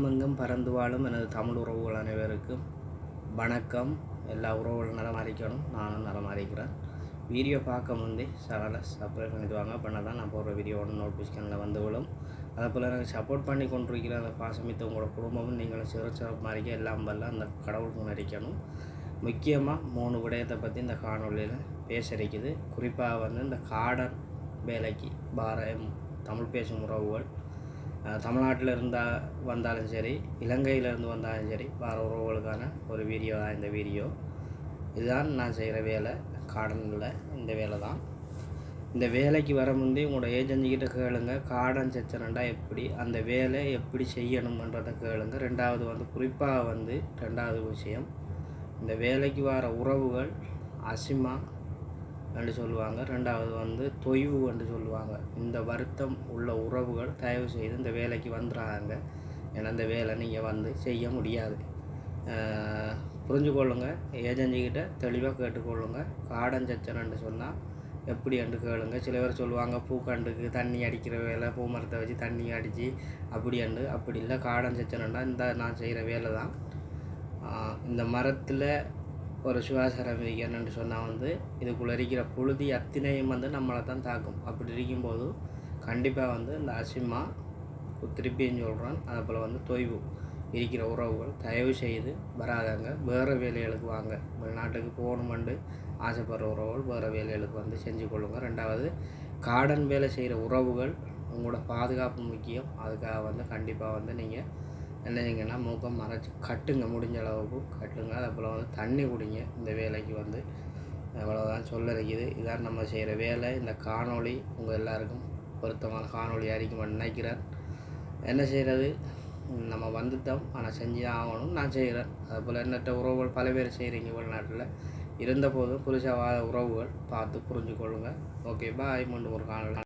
உலகமெங்கும் பறந்து வாழும் எனது தமிழ் உறவுகள் அனைவருக்கும் வணக்கம். எல்லா உறவுகளும் நலமாறிக்கணும். நானும் நலமாறிக்கிறேன். வீடியோ பார்க்க முந்தி சேனலை சப்ஸ்கிரைப் பண்ணிட்டு வாங்க பண்ண தான் நான் போடுற வீடியோ ஒன்று நோட்டிஃபிகேஷனில் வந்து விழும். அதே போல் எனக்கு சப்போர்ட் பண்ணி கொண்டிருக்கிற அந்த பாசமித்த உங்களோட குடும்பமும் நீங்களும் சிறு சிறப்பு மாறிக்க எல்லாம் வரல அந்த கடவுளுக்கு நினைக்கணும் முக்கியமாக மூணு விடயத்தை பற்றி இந்த காணொலியில் பேச குறிப்பாக வந்து இந்த காடன் வேலைக்கு பாரம் தமிழ் பேசும் உறவுகள் தமிழ்நாட்டில் இருந்தால் வந்தாலும் சரி இலங்கையிலேருந்து வந்தாலும் சரி வர உறவுகளுக்கான ஒரு வீடியோ தான் இந்த வீடியோ. இதுதான் நான் செய்கிற வேலை. கார்டனில் இந்த வேலை தான். இந்த வேலைக்கு வர முந்தைய உங்களோட ஏஜென்சிக்கிட்ட கேளுங்க. கார்டன் செச்சனண்டா எப்படி அந்த வேலை எப்படி செய்யணுமன்றதை கேளுங்க. ரெண்டாவது வந்து குறிப்பாக வந்து ரெண்டாவது விஷயம் இந்த வேலைக்கு வர உறவுகள் அசிமா என்று சொல்லுவாங்க. ரெண்டாவது வந்து தொய்வு என்று சொல்லுவாங்க. இந்த வருத்தம் உள்ள உறவுகள் தயவு செய்து இந்த வேலைக்கு வந்துடுறாங்க ஏன்னா இந்த வேலை நீங்கள் வந்து செய்ய முடியாது. புரிஞ்சுக்கொள்ளுங்க ஏஜென்சிக்கிட்ட தெளிவாக கேட்டுக்கொள்ளுங்க. காடன் சச்சனன்னு சொன்னால் எப்படி என்று கேளுங்க. சில பேர் சொல்லுவாங்க பூக்கண்டுக்கு தண்ணி அடிக்கிற வேலை பூ மரத்தை வச்சு தண்ணி அடித்து அப்படி அண்டு அப்படி இல்லை. காடன் சச்சனண்டா இந்த நான் செய்கிற வேலை தான் இந்த மரத்தில் ஒரு சுகாதாரம் என்னென்னு சொன்னால் வந்து இதுக்குள்ளே இருக்கிற புழுதி அத்தினையும் வந்து நம்மளை தான் தாக்கும். அப்படி இருக்கும்போது கண்டிப்பாக வந்து இந்த அசிமா திருப்பியும் சொல்கிறேன் அதே போல் வந்து தொய்வு இருக்கிற உறவுகள் தயவு செய்து வராதாங்க. வேறு வேலைகளுக்கு வாங்க. வெளிநாட்டுக்கு போகணுமெண்டு ஆசைப்படுற உறவுகள் வேறு வேலைகளுக்கு வந்து செஞ்சு கொள்ளுங்கள் ரெண்டாவது கார்டன் வேலை செய்கிற உறவுகள் உங்களோட பாதுகாப்பு முக்கியம். அதுக்காக வந்து கண்டிப்பாக வந்து நீங்கள் என்ன செய்யுங்கன்னா மூக்கம் மறைச்சி கட்டுங்க முடிஞ்ச அளவுக்கு கட்டுங்க. அதுபோல் வந்து தண்ணி குடிங்க இந்த வேலைக்கு வந்து. அவ்வளோதான் சொல்ல இருக்குது. இதான் நம்ம செய்கிற வேலை. இந்த காணொளி உங்கள் எல்லாருக்கும் பொருத்தமான காணொளி அறிக்கும் நினைக்கிறேன். என்ன செய்கிறது நம்ம வந்துட்டோம். ஆனால் செஞ்சு தான் ஆகணும் நான் செய்கிறேன் அதுபோல் எண்ணற்ற உறவுகள் பல பேர் செய்கிறீங்க வெளிநாட்டில். இருந்தபோதும் புதுசாக வாழ உறவுகள் பார்த்து புரிஞ்சு கொள்ளுங்கள் ஓகே பாய். மீண்டும் ஒரு காணொலி